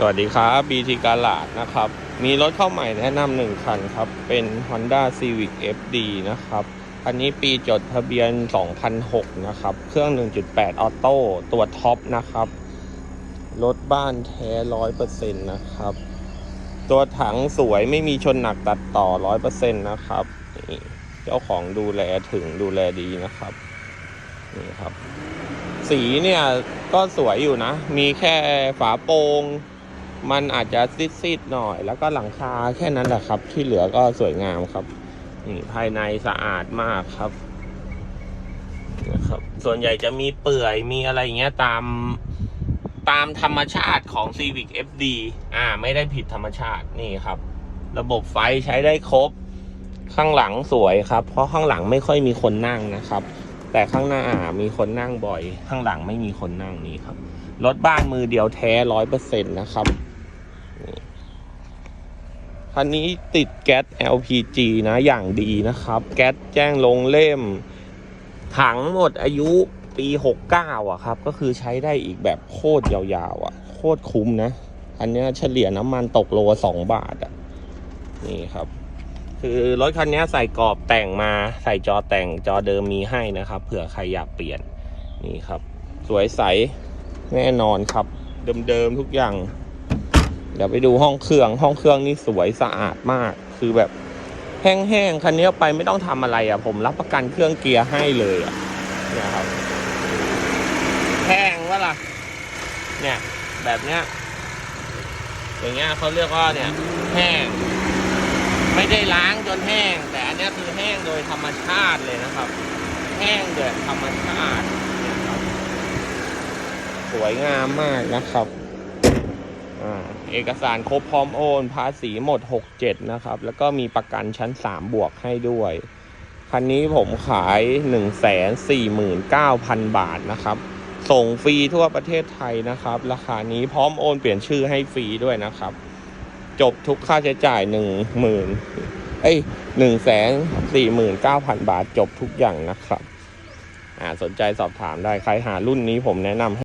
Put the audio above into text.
สวัสดีครับ BT กาลาดนะครับ มีรถเข้าใหม่แนะนำหนึ่งคันครับ เป็น Honda Civic FD นะครับคันนี้ปีจดทะเบียน 2006 นะครับ เครื่อง 1.8 ออโต้ตัวท็อปนะครับ รถบ้านแท้ 100%นะครับ ตัวถังสวยไม่มีชนหนักตัดต่อ 100%นะครับ เจ้าของดูแลถึงดูแลดีนะครับ นี่ครับ สีเนี่ยก็สวยอยู่นะ มีแค่ฝาโปร่ง มันอาจจะซีดๆหน่อย แล้วก็หลังคาแค่นั้นแหละครับ ที่เหลือก็สวยงามครับนี่ภายในสะอาดมากครับนะครับ ส่วนใหญ่จะมีเปื่อยมีอะไรอย่างเงี้ยตามตามธรรมชาติของ Civic FD อ่า ไม่ได้ผิดธรรมชาตินี่ครับ ระบบไฟใช้ได้ครบ ข้างหลังสวยครับ เพราะข้างหลังไม่ค่อยมีคนนั่งนะครับ แต่ข้างหน้ามีคนนั่งบ่อย ข้างหลังไม่มีคนนั่งนี่ครับรถบ้านมือเดียวแท้ร้อยเปอร์เซ็นต์นะครับ คันนี้ติดแก๊ส LPG นะอย่างดีนะครับ แก๊สแจ้งลงเล่ม ถังหมดอายุปี 69 อะครับ ก็คือใช้ได้อีกแบบโคตรยาวๆ อะ โคตรคุ้มนะ อันนี้เฉลี่ยน้ำมันตกโลสองบาทอะ นี่ครับ คือรถคันนี้ใส่กรอบแต่งมาใส่จอแต่งจอเดิมมีให้นะครับ เผื่อใครอยากเปลี่ยนนี่ครับ สวยใสแน่นอนครับ เดิมๆทุกอย่าง เดี๋ยวไปดูห้องเครื่อง ห้องเครื่องนี่สวยสะอาดมาก คือแบบแห้งๆ คันนี้ไปไม่ต้องทำอะไรอะ ผมรับประกันเครื่องเกียร์ให้เลยอะเนี่ยครับแห้งวะล่ะ เนี่ย แบบเนี้ย อย่างเงี้ยเขาเรียกว่าเนี่ย แห้ง ไม่ได้ล้างจนแห้ง แต่อันเนี้ยคือแห้งโดยธรรมชาติเลยนะครับ แห้งโดยธรรมชาติสวยงามมากนะครับ เอกสารครบพร้อมโอน ภาษีหมด 67 นะครับ แล้วก็มีประกันชั้น 3 บวกให้ด้วย คันนี้ผมขาย 149,000 บาทนะครับ ส่งฟรีทั่วประเทศไทยนะครับ ราคานี้พร้อมโอนเปลี่ยนชื่อให้ฟรีด้วยนะครับ จบทุกค่าใช้จ่าย 1 0,000เอ้ย149,000 บาทจบทุกอย่างนะครับ อ่าสนใจสอบถามได้ใครหารุ่นนี้ผมแนะนำ